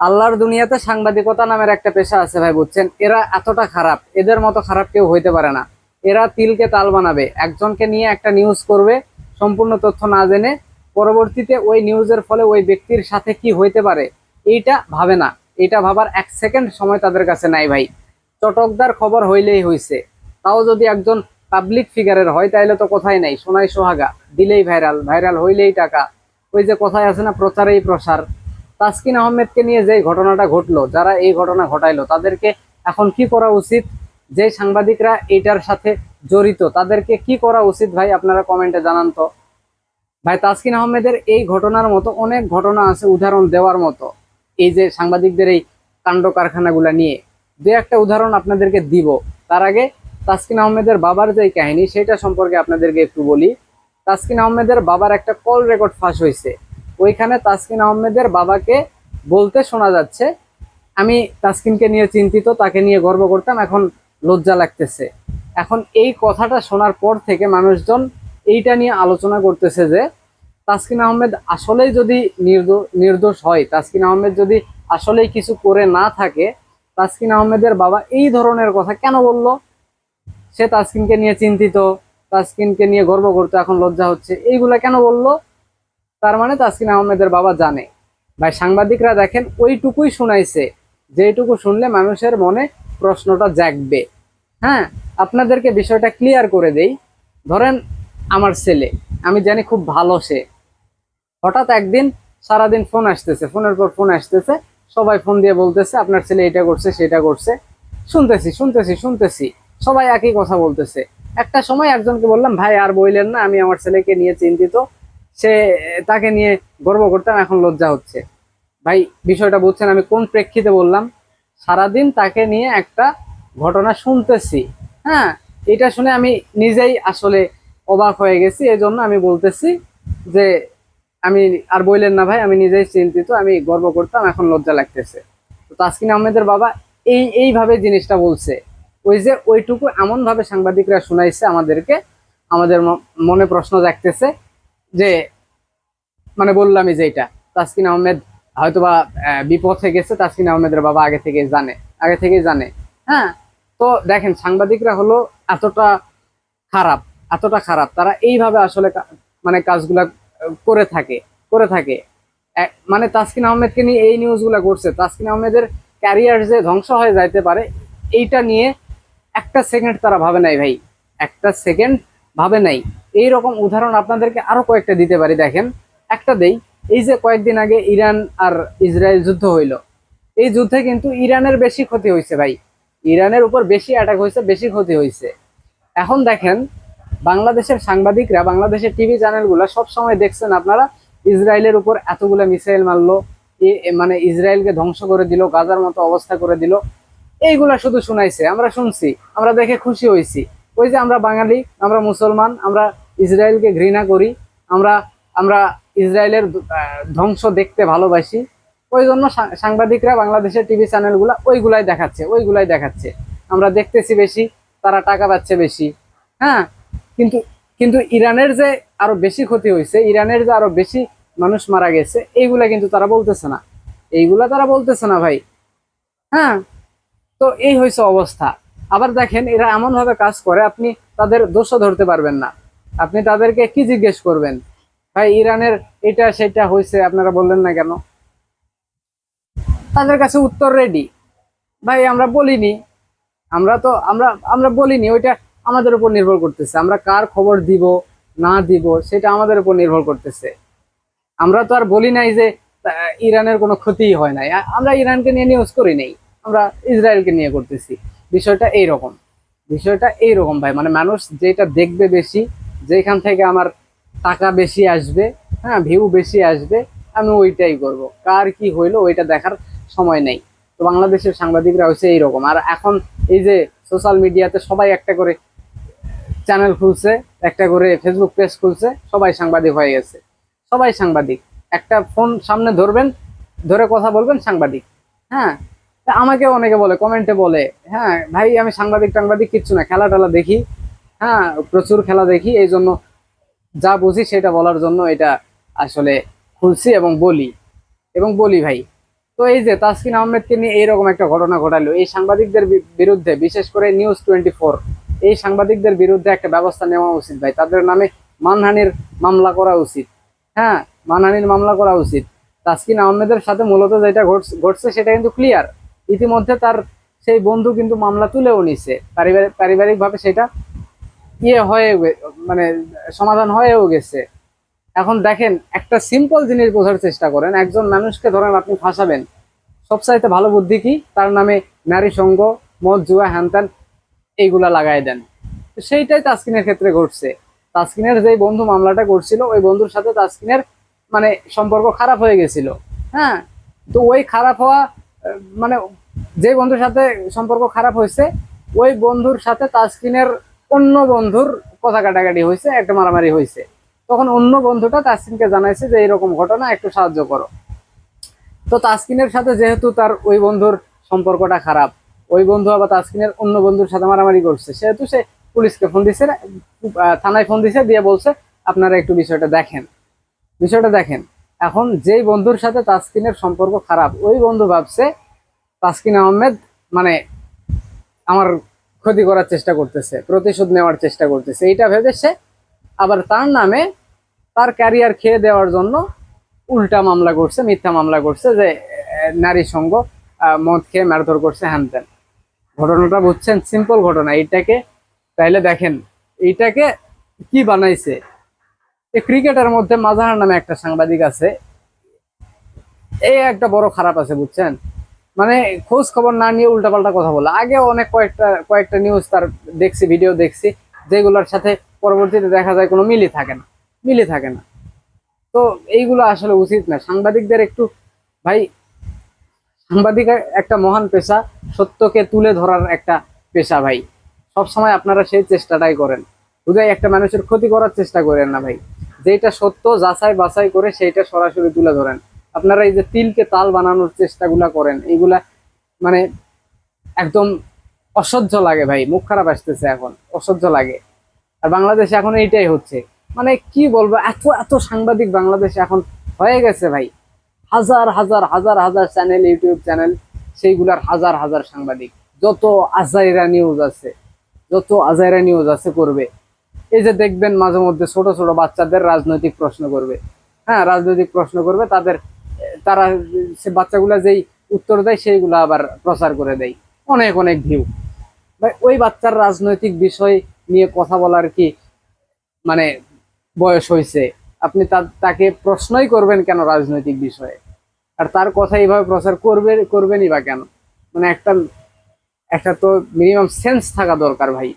আল্লাহর দুনিয়াতে সাংবাদিকতা নামের একটা পেশা আছে ভাই, বুঝছেন? এরা এতটা খারাপ, এদের মতো খারাপ কেউ হইতে পারে না। এরা তিলকে তাল বানাবে। একজনকে নিয়ে একটা নিউজ করবে, সম্পূর্ণ তথ্য না জেনে, পরবর্তীতে ওই নিউজের ফলে ওই ব্যক্তির সাথে কি হইতে পারে, এইটা ভাবে না। এটা ভাবার এক সেকেন্ড সময় তাদের কাছে নাই ভাই। চটকদার খবর হইলেই হইছে। তাও যদি একজন পাবলিক ফিগারের হয়, তাইলে তো কোথায় নাই। সোনাই সোহাগা, দিলেই ভাইরাল ভাইরাল হইলেই টাকা। ওই যে কথায় আছে না, প্রচারেই প্রসার। তাসকিন আহমেদকে নিয়ে যে ঘটনাটা ঘটলো, যারা এই ঘটনা ঘটাইলো, তাদেরকে এখন কি করা উচিত? যে সাংবাদিকরা এইটার সাথে জড়িত, তাদেরকে কি করা উচিত ভাই? আপনারা কমেন্টে জানান তো। ভাই, তাসকিন আহমেদের এই ঘটনার মতো অনেক ঘটনা আছে উদাহরণ দেওয়ার মতো। এই যে সাংবাদিকদের এই কাণ্ড কারখানাগুলা নিয়ে। দু একটা উদাহরণ আপনাদেরকে দিব। তার আগে তাসকিন আহমেদের বাবার যে কাহিনী সেটা সম্পর্কে আপনাদেরকে একটু বলি। তাসকিন আহমেদের বাবার একটা কল রেকর্ড ফাঁস হয়েছে ওইখানে তাসকিন আহমেদের বাবাকে বলতে শোনা যাচ্ছে। আমি তাসকিনকে নিয়ে চিন্তিত, তাকে নিয়ে গর্ব করতাম, এখন লজ্জা লাগতেছে। এখন এই কথাটা শোনার পর থেকে মানুষজন এইটা নিয়ে আলোচনা করতেছে যে, তাসকিন আহমেদ আসলেই যদি নির্দোষ হয়, তাসকিন আহমেদ যদি আসলেই কিছু করে না থাকে, তাসকিন আহমেদের বাবা এই ধরনের কথা কেন বলল? সে তাসকিনকে নিয়ে চিন্তিত, তাসকিনকে নিয়ে গর্ব করতে, এখন লজ্জা হচ্ছে। এইগুলা কেন বলল? তার মানে তাসকিন আহমেদের বাবা জানে। ভাই, সাংবাদিকরা দেখেন ওইটুকুই শুনাইছে। যেটুকু শুনলে মানুষের মনে প্রশ্নটা জাগবে। হ্যাঁ আপনাদেরকে বিষয়টা ক্লিয়ার করে দেই। ধরেন আমার ছেলে, আমি জানি খুব ভালো সে। হঠাৎ একদিন সারাদিন ফোন আসতেছে ফোনের পর ফোন আসতেছে, সবাই ফোন দিয়ে বলতেছে, আপনার ছেলে এটা করছে, সেটা করছে। শুনতেছি শুনতেছি শুনতেছি। সবাই একই কথা বলতেছে। একটা সময় একজনকে বললাম, ভাই, আর বইলেন না, আমি আমার ছেলেকে নিয়ে চিন্তিত। সে, তাকে নিয়ে গর্ব করতাম, এখন লজ্জা হচ্ছে। ভাই, বিষয়টা বুঝছেন, আমি কোন প্রেক্ষিতে বললাম? সারাদিন তাকে নিয়ে একটা ঘটনা শুনতেছি। হ্যাঁ এটা শুনে আমি নিজেই আসলে অবাক হয়ে গেছি। এই জন্য আমি বলতেছি যে, আমি আর বললেন না ভাই, আমি নিজেই চিন্তিত, আমি গর্ব করতাম, এখন লজ্জা লাগতেছে। তো তাসকিন আহমেদের বাবা এই, এইভাবে জিনিসটা বলছে। ওই যে, ওইটুকু এমনভাবে সাংবাদিকরা শুনাইছে আমাদেরকে, আমাদের মনে প্রশ্ন জাগতেছে। যে মানে বললামই যে এটা। তাসকিন আহমেদ হয়তোবা বিপথে গেছে, তাসকিন আহমেদের বাবা আগে থেকে জানে, আগে থেকেই জানে। হ্যাঁ? তো দেখেন, সাংবাদিকরা হলো এতটা খারাপ এতটা খারাপ। তারা এইভাবে আসলে মানে কাজগুলা করে থাকে করে থাকে। মানে তাসকিন আহমেদকে নিয়ে এই নিউজগুলা করছে। তাসকিন আহমেদের ক্যারিয়ার যে ধ্বংস হয়ে যাইতে পারে, এইটা নিয়ে একটা সেকেন্ড তারা ভাবে নাই ভাই। একটা সেকেন্ড ভাবে নাই। এই রকম উদাহরণ আপনাদেরকে আরও কয়েকটা দিতে পারি, দেখেন। একটা দেই, এই যে কয়েকদিন আগে ইরান আর ইসরায়েল যুদ্ধ হইল। এই যুদ্ধে কিন্তু ইরানের বেশি ক্ষতি হয়েছে ভাই। ইরানের উপর বেশি অ্যাটাক হয়েছে বেশি ক্ষতি হয়েছে এখন দেখেন, বাংলাদেশের সাংবাদিকরা, বাংলাদেশের টিভি চ্যানেলগুলো সব সময় দেখছেন আপনারা, ইসরায়েলের উপর এতগুলো মিসাইল মারলো, এ মানে ইসরায়েলকে ধ্বংস করে দিল, গাজার মতো অবস্থা করে দিল। এইগুলা শুধু শুনাইছে, আমরা শুনছি, আমরা দেখে খুশি হয়েছি ওই যে আমরা বাঙালি, আমরা মুসলমান, আমরা ইসরায়েলকে ঘৃণা করি, আমরা আমরা ইসরায়েলের ধ্বংস দেখতে ভালোবাসি। ওই জন্য সাংবাদিকরা বাংলাদেশের টিভি চ্যানেলগুলো ওইগুলাই দেখাচ্ছে ওইগুলাই দেখাচ্ছে। আমরা দেখতেছি বেশি, তারা টাকা পাচ্ছে বেশি। হ্যাঁ কিন্তু কিন্তু ইরানের যে আরও বেশি ক্ষতি হয়েছে, ইরানের যে আরও বেশি মানুষ মারা গেছে, এইগুলা কিন্তু তারা বলতেছে না। এইগুলা তারা বলতেছে না ভাই। হ্যাঁ তো এই হয়েছে অবস্থা। আবার দেখেন এরা এমন ভাবে কাজ করে, আপনি তাদের দোষও ধরতে পারবেন না। আপনি তাদেরকে কি জিজ্ঞেস করবেন? ভাই, ইরানের এটা সেটা হয়েছে, আপনারা বললেন না কেন? তাদের কাছে উত্তর রেডি ভাই, আমরা বলিনি। আমরা তো, আমরা আমরা বলিনি, ওইটা আমাদের উপর নির্ভর করতেছে। আমরা কার খবর দিব, না দিব, সেটা আমাদের উপর নির্ভর করতেছে। আমরা তো আর বলি নাই যে ইরানের কোনো ক্ষতিই হয় নাই। আমরা ইরানকে নিয়ে নিউজ করি নাই। আমরা ইসরায়েলকে নিয়ে করতেছি। বিষয়টা এইরকম। বিষয়টা এইরকম ভাই মানে মানুষ যেটা দেখবে বেশি, যেখান থেকে আমার টাকা বেশি আসবে হ্যাঁ ভিউ বেশি আসবে, আমি ওইটাই করব। কার কি হইল ওইটা দেখার সময় নেই। তো বাংলাদেশের সাংবাদিকরা হচ্ছে এইরকম। আর এখন এই যে সোশ্যাল মিডিয়াতে সবাই একটা করে চ্যানেল খুলছে, একটা করে ফেসবুক পেজ খুলছে, সবাই সাংবাদিক হয়ে গেছে। সবাই সাংবাদিক। একটা ফোন সামনে ধরবেন, ধরে কথা বলবেন সাংবাদিক। হ্যাঁ আমাকে অনেকে বলে কমেন্টে বলে হ্যাঁ ভাই, আমি সাংবাদিক টাংবাদিক কিচ্ছু না খেলা টেলা দেখি। হ্যাঁ প্রচুর খেলা দেখি, এই জন্য যা বুঝি সেটা বলার জন্য এটা আসলে খুলছি এবং বলি এবং বলি ভাই। তো এই যে তাসকিন আহমেদকে নিয়ে এইরকম একটা ঘটনা ঘটালো। এই সাংবাদিকদের বিরুদ্ধে, বিশেষ করে নিউজ টোয়েন্টি এই সাংবাদিকদের বিরুদ্ধে একটা ব্যবস্থা নেওয়া উচিত ভাই। তাদের নামে মানহানির মামলা করা উচিত। হ্যাঁ মানহানির মামলা করা উচিত। তাসকিন আহমেদের সাথে মূলত যেটা ঘটছে সেটা কিন্তু ক্লিয়ার ইতিমধ্যে তার সেই বন্ধু কিন্তু মামলা তুলেও নিছে। পারিবারিক পারিবারিকভাবে সেটা ইয়ে হয়ে মানে সমাধান হয়েও গেছে। এখন দেখেন, একটা সিম্পল জিনিস বোঝার চেষ্টা করেন। একজন মানুষকে ধরেন আপনি ফাঁসাবেন। সবচাইতে ভালো বুদ্ধি কি? তার নামে নারী সঙ্গ, মদ, জুয়া, হ্যানত্যান এইগুলা লাগাই দেন। সেইটাই তাসকিনের ক্ষেত্রে ঘটছে। তাসকিনের যেই বন্ধু মামলাটা করছিল, ওই বন্ধুর সাথে তাসকিনের মানে সম্পর্ক খারাপ হয়ে গেছিল। হ্যাঁ? তো ওই খারাপ হওয়া মানে যে বন্ধুর সাথে সম্পর্ক খারাপ হয়েছে, ওই বন্ধুর সাথে তাসকিনের অন্য বন্ধুর কথা কাটাকাটি হয়েছে, একটা মারামারি হয়েছে। তখন অন্য বন্ধুটা তাসকিনকে জানাইছে যে এরকম ঘটনা, একটু সাহায্য করো। তো তাসকিনের সাথে যেহেতু তার ওই বন্ধুর সম্পর্কটা খারাপ, ওই বন্ধু আবার তাসকিনের অন্য বন্ধুর সাথে মারামারি করছে, সেহেতু সে পুলিশকে ফোন দিছে থানায় ফোন দিছে, দিয়ে বলছে, আপনারা একটু বিষয়টা দেখেন। বিষয়টা দেখেন। এখন যেই বন্ধুর সাথে তাসকিনের সম্পর্ক খারাপ, ওই বন্ধু ভাবছে তাসকিন আহমেদ মানে আমার ক্ষতি করার চেষ্টা করতেছে, প্রতিশোধ নেওয়ার চেষ্টা করতেছে। এইটা ভেবে সে আবার তার নামে তার ক্যারিয়ার খেয়ে দেওয়ার জন্য উল্টা মামলা করছে, মিথ্যা মামলা করছে যে নারী সঙ্গ মদ খেয়ে মারধর করছে হ্যান ত্যান ঘটনাটা বুঝছেন? সিম্পল ঘটনা। এইটাকে তাইলে দেখেন, এইটাকে কি বানাইছে? ক্রিকেটের মধ্যে মাজাহার নামে একটা সাংবাদিক আছে। এই একটা বড় খারাপ আছে, বুঝছেন? মানে খোঁজ খবর না নিয়ে উল্টাপাল্টা কথা বলে। আগে অনেক কয়েকটা কয়েকটা নিউজ তার দেখছি ভিডিও দেখছি, যেগুলোর সাথে পরবর্তীতে দেখা যায় কোনো মিলই থাকে না, মিলই থাকে না। তো এইগুলো আসলে উচিত না। সাংবাদিকদের একটু, ভাই সাংবাদিক একটা মহান পেশা, সত্যকে তুলে ধরার একটা পেশা, ভাই। সব সময় আপনারা সেই চেষ্টাটাই করেন। বুঝাই একটা মানুষের ক্ষতি করার চেষ্টা করেন না, ভাই। যেটা সত্য, যাচাই বাছাই করে সেইটা সরাসরি তুলে ধরেন। আপনারা এই যে তিলকে তাল বানানোর চেষ্টাগুলা করেন, এইগুলা মানে একদম অসহ্য লাগে ভাই, মুখ খারাপ আসতেছে এখন, অসহ্য লাগে। আর বাংলাদেশে এখন এইটাই হচ্ছে। মানে কি বলব, এত এত সাংবাদিক বাংলাদেশে এখন হয়ে গেছে ভাই। হাজার হাজার হাজার হাজার চ্যানেল ইউটিউব চ্যানেল সেইগুলার হাজার হাজার সাংবাদিক। যত আজাইরা নিউজ আছে, যত আজাইরা নিউজ আছে করবে এই যে দেখবেন মাঝে মধ্যে ছোট ছোট বাচ্চাদের রাজনৈতিক প্রশ্ন করবে। হ্যাঁ রাজনৈতিক প্রশ্ন করবে, তাদের, তারা সে বাচ্চাগুলা যেই উত্তর দেয়, সেইগুলো আবার প্রচার করে দেয়। অনেক অনেক ভিউ ভাই, ওই বাচ্চার রাজনৈতিক বিষয় নিয়ে কথা বলার কি মানে বয়স হয়েছে আপনি তাকে প্রশ্নই করবেন কেন রাজনৈতিক বিষয়ে? আর তার কথা এইভাবে প্রচার করবে, করবেনই বা কেন? মানে একটা একটা তো মিনিমাম সেন্স থাকা দরকার ভাই।